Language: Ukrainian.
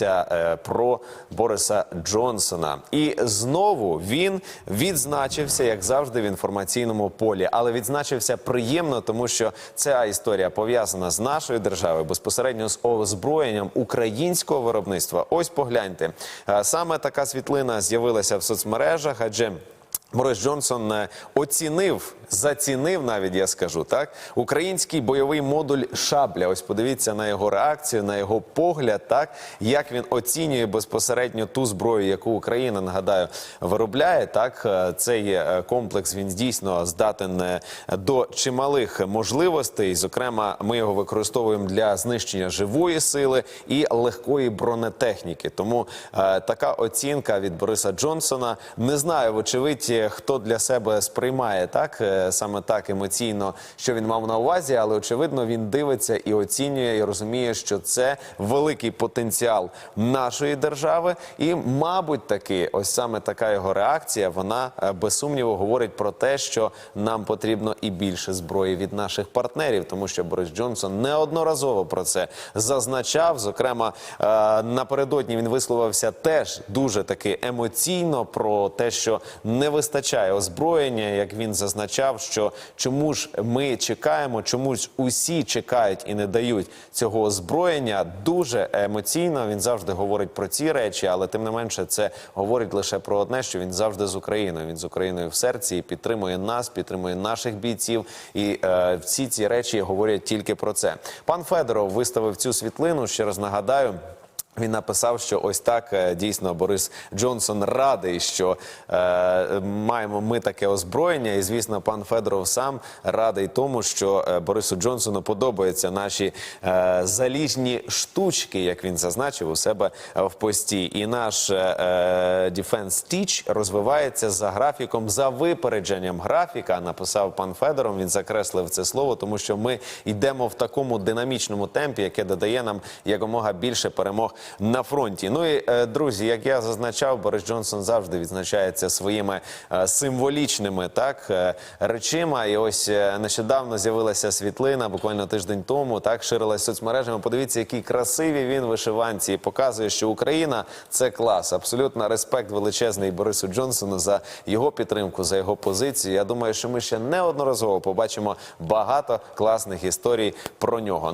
Е, про Бориса Джонсона, і знову він відзначився, як завжди, в інформаційному полі, але відзначився приємно, тому що ця історія пов'язана з нашою державою безпосередньо з озброєнням українського виробництва. Ось погляньте, Е, саме така світлина з'явилася в соцмережах, адже Борис Джонсон е, оцінив, зацінив навіть я скажу так, український бойовий модуль шабля. Ось подивіться на його реакцію, на його погляд, так як він оцінює безпосередньо ту зброю, яку Україна нагадаю виробляє. Так Е, цей е, комплекс він дійсно здатен до чималих можливостей. Зокрема, ми його використовуємо для знищення живої сили і легкої бронетехніки. Тому така оцінка від Бориса Джонсона. Не знаю, вочевидь, хто для себе сприймає так е, саме так емоційно, що він мав на увазі, але очевидно він дивиться і оцінює, і розуміє, що це великий потенціал нашої держави. І, мабуть, таки, ось саме така його реакція. Вона е, без сумніву говорить про те, що нам потрібно і більше зброї від наших партнерів, тому що Борис Джонсон неодноразово про це зазначав. Зокрема, е, напередодні він висловився теж дуже таки емоційно про те, що не вистачає озброєння, як він зазначав, що чому ж ми чекаємо, чому ж усі чекають і не дають цього озброєння. Дуже емоційно він завжди говорить про ці речі, але тим не менше це говорить лише про одне, що він завжди з Україною. Він з Україною в серці і підтримує нас, підтримує наших бійців. І е, всі ці речі говорять тільки про це. Пан Федоров виставив цю світлину. Ще раз нагадаю. Він написав, що ось так е, дійсно Борис Джонсон радий, що е, маємо ми таке озброєння. І звісно, пан Федоров сам радий тому, що е, Борису Джонсону подобаються наші е, заліжні штучки, як він зазначив у себе е, в пості. І наш е, Defense Teach розвивається за графіком, за випередженням графіка. Написав пан Федоров. Він закреслив це слово, тому що ми йдемо в такому динамічному темпі, яке додає нам якомога більше перемог на фронті. Ну і е, друзі, як я зазначав, Борис Джонсон завжди відзначається своїми е, символічними так е, речима. І ось нещодавно з'явилася світлина, буквально тиждень тому. Так ширилась соцмережами. Подивіться, які красиві він вишиванці і показує, що Україна це клас. Абсолютно респект величезний Борису Джонсону за його підтримку, за його позицію. Я думаю, що ми ще неодноразово побачимо багато класних історій про нього.